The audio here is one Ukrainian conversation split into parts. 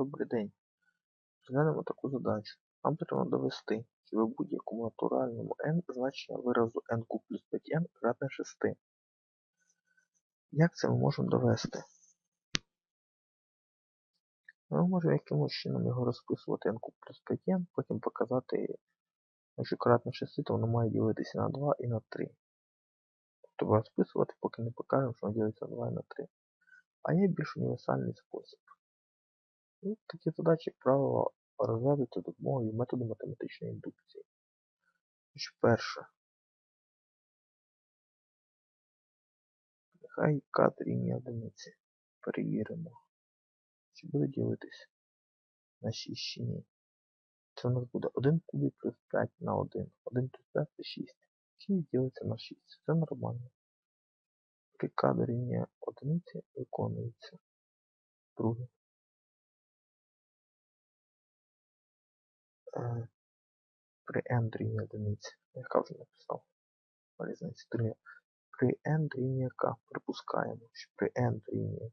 Добрий день. Розглянемо таку задачу. Нам потрібно довести, що в будь-якому натуральному n значення виразу n куб плюс 5n кратне 6. Як це ми можемо довести? Ми можемо якимось чином його розписувати n куб плюс 5n, потім показати, якщо кратне 6, то воно має ділитися на 2 і на 3. Тобто розписувати, поки не покажемо, що воно ділиться на 2 і на 3. А є більш універсальний спосіб. Ну, такі задачі, правило, розв'язуються допомогою методу математичної індукції. Тож перше. Нехай k дорівнює одиниці. Перевіримо. Чи буде ділитись на 6 чи ні. Це у нас буде 1 кубік плюс 5 на 1. 1 плюс 5 це 6. 6 ділиться на 6. Це нормально. При k дорівнює одиниці виконується. Друге. При n дорівнює одиниці. Яка вже написав. Різниця дорівнює. При n дорівнює k. Припускаємо, що при n дорівнює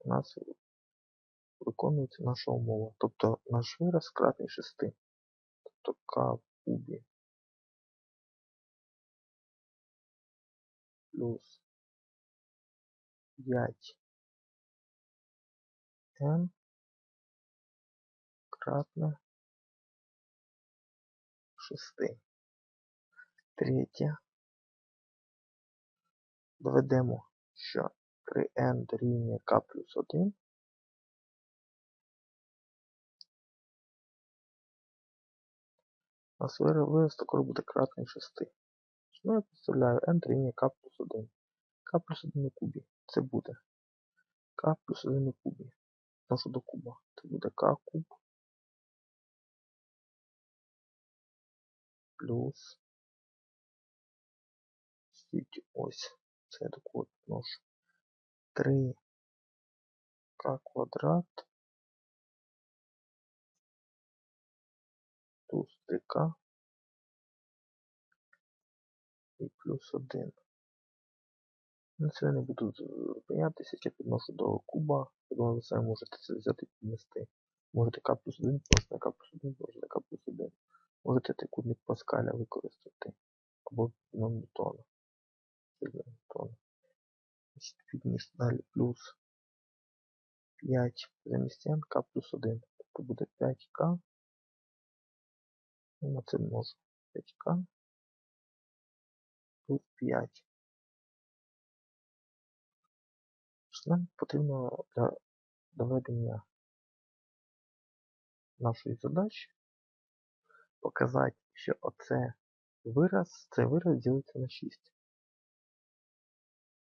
у нас виконується наша умова. Тобто наш вираз кратний 6. Тобто k кубі плюс 5 n кратне 6. Третє. Доведемо, що при n дорівнює k плюс 1 у нас вираз також буде кратний 6. Ну, я представляю n дорівнює k плюс 1. k плюс 1 у кубі. Це буде k плюс 1 у кубі. Можу до куба. Це буде k куб плюс стільки ось. Це я до куба підношу. 3 k квадрат плюс 3k і плюс 1. На це я не буду зупинятися, я підношу до куба. Я ви самі можете це взяти і піднести. Можете k плюс 1 просто k плюс 1 просто k плюс 1. Можете трикутник Паскаля використати. Або на Ньютона. Ньютона. Підніс далі плюс 5 замість n k плюс 1. Тобто буде 5k. І на це можу. 5k плюс 5. Нам потрібно для доведення нашої задачі показати, що оце вираз, цей вираз ділиться на 6.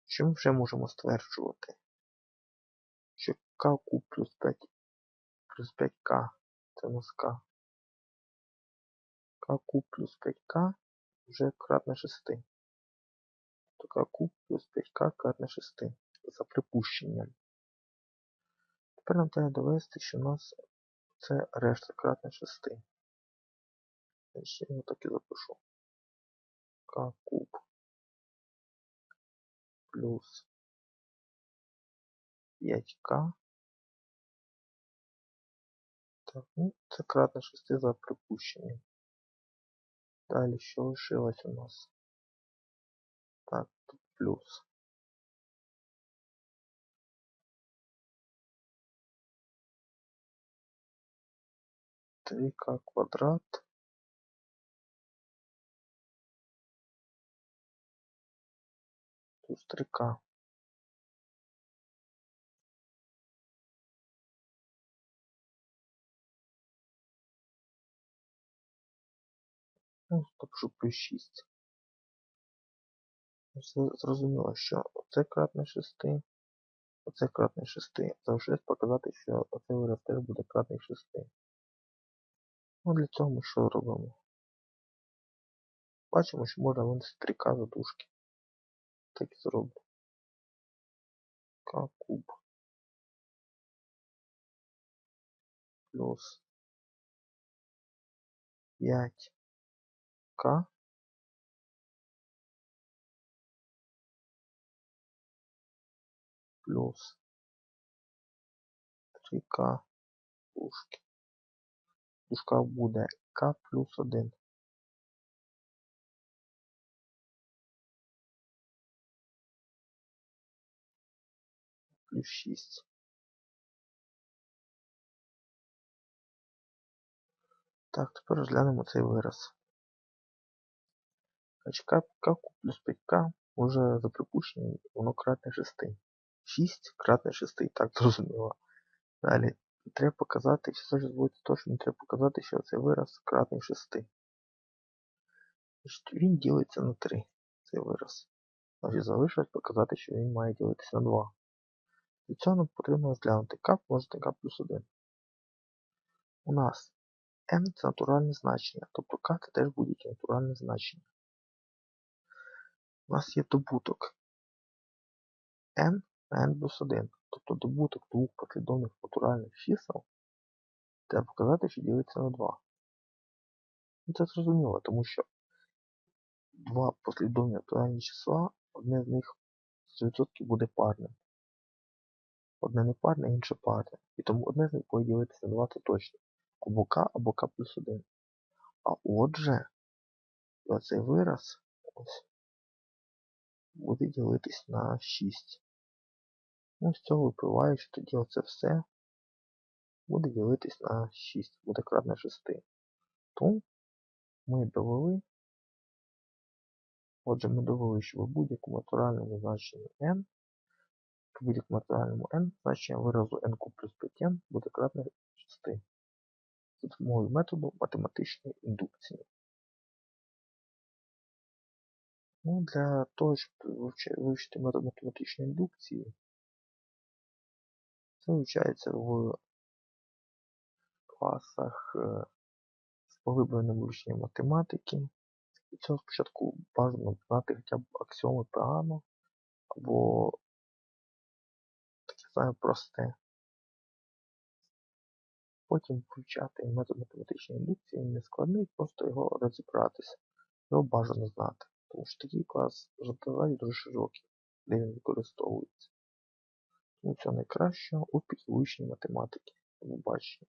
Що ми вже можемо стверджувати? Що k куб плюс 5 плюс 5k це у нас k. k куб плюс 5k вже кратне 6. То k куб плюс 5k кратне 6. За припущенням. Тепер нам треба довести, що у нас це решта кратне 6. Я ще його так і запишу. k куб плюс 5k. Так, ну, це кратне 6 за припущенням. Далі що лишилось у нас? Так, тут плюс. Три к квадрат плюс 3к. Ну, запишу плюс 6. Зрозуміло, що оце кратне 6, оце кратне 6. Залишилось показати, що оцей вираз теж буде кратний 6. Ну, для цього ми що робимо? Бачимо, що можна винести 3К задушки. Так і зроблю. К куб плюс 5К плюс 3К дужки. Дужках буде К плюс 1. Плюс 6. Так, тепер розглянемо цей вираз. Значить, К, К плюс 5К уже за припущенням воно кратне 6. 6 кратне 6, так зрозуміло. Далі треба показати, все зараз буде точно, треба показати, що цей вираз кратний 6. Значить, Він ділиться на 3, цей вираз. Значить, залишилось показати, що він має ділитися на 2. Для цього нам потрібно розглянути k помножити k плюс 1. У нас n це натуральне значення, тобто k це теж будь-яке натуральне значення. У нас є добуток n n плюс 1. Тобто добуток двох послідовних натуральних чисел треба показати, що ділиться на 2. І це зрозуміло, тому що два послідовні натуральні числа, одне з них 100% буде парним. Одне не парне, інше парне. І тому одне з них буде ділитися на 2 це точно. Або k, або k плюс 1. А отже, оцей вираз ось, буде ділитись на 6. Ну, з цього випливає, що тоді оце все буде ділитись на 6, буде кратне 6. Тому ми довели, отже, ми довели, що в будь-якому натуральному значенні n, в будь-якому натуральному n, значення виразу n плюс 5n буде кратне 6. За допомогою методу математичної індукції. Ну, Для того, щоб вивчити метод математичної індукції, це вивчається в класах з поглибленим вивченням математики. І цього спочатку бажано знати хоча б аксіоми погано, або таке саме просте. Потім вивчати метод математичної індукції не складний, просто його розібратися. Його бажано знати. Тому що такий клас задавань дуже широкий, де він використовується. Тому всього у вивченні математики. Побачення.